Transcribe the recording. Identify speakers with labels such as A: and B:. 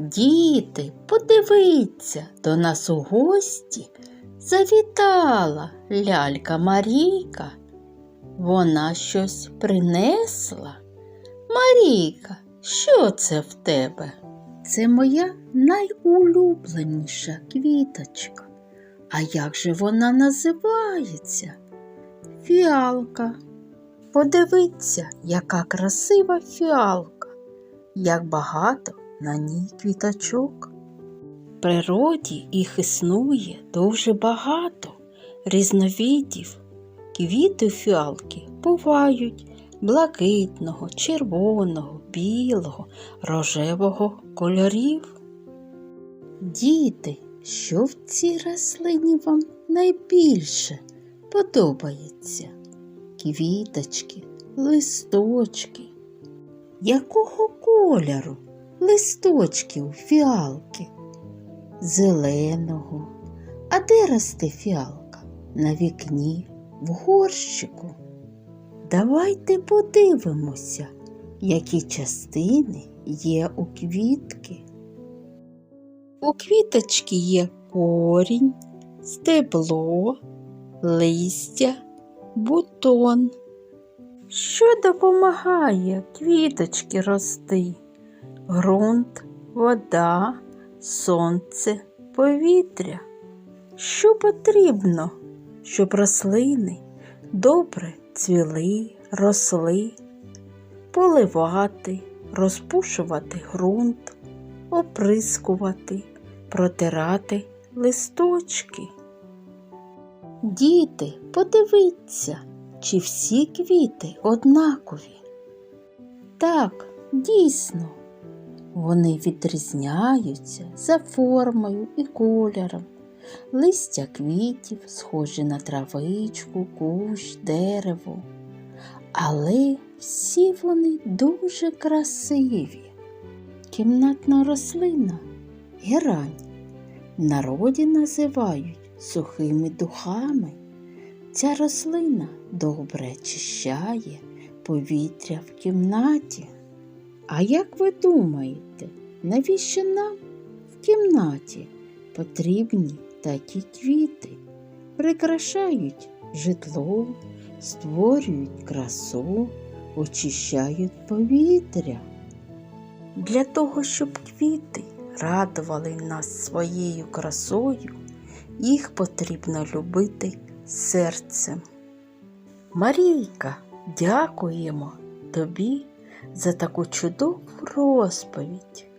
A: Діти, подивіться, до нас у гості завітала лялька Марійка. Вона щось принесла. Марійка, що це в тебе? Це моя найулюбленіша квіточка. А як же вона називається? Фіалка. Подивіться, яка красива фіалка, як багато на ній квіточок. Природі їх існує дуже багато різновидів. Квіти фіалки бувають блакитного, червоного, білого, рожевого кольорів. Діти, що в цій рослині вам найбільше подобається? Квіточки, листочки. Якого кольору листочки у фіалки? Зеленого. А де росте фіалка? На вікні, в горщику. Давайте подивимося, які частини є у квітки. У квіточки є корінь, стебло, листя, бутон. Що допомагає квіточки рости? Грунт, вода, сонце, повітря. Що потрібно, щоб рослини добре цвіли, росли, поливати, розпушувати ґрунт, оприскувати, протирати листочки. Діти, подивіться, чи всі квіти однакові. Так, дійсно, вони відрізняються за формою і кольором. Листя квітів схожі на травичку, кущ, дерево. Але всі вони дуже красиві. Кімнатна рослина герань. В народі називають сухими духами. Ця рослина добре очищає повітря в кімнаті. А як ви думаєте, навіщо нам в кімнаті потрібні такі квіти? Прикрашають житло, створюють красу, очищають повітря. Для того, щоб квіти радували нас своєю красою, їх потрібно любити серцем. Марійка, дякуємо тобі за таку чудову розповідь.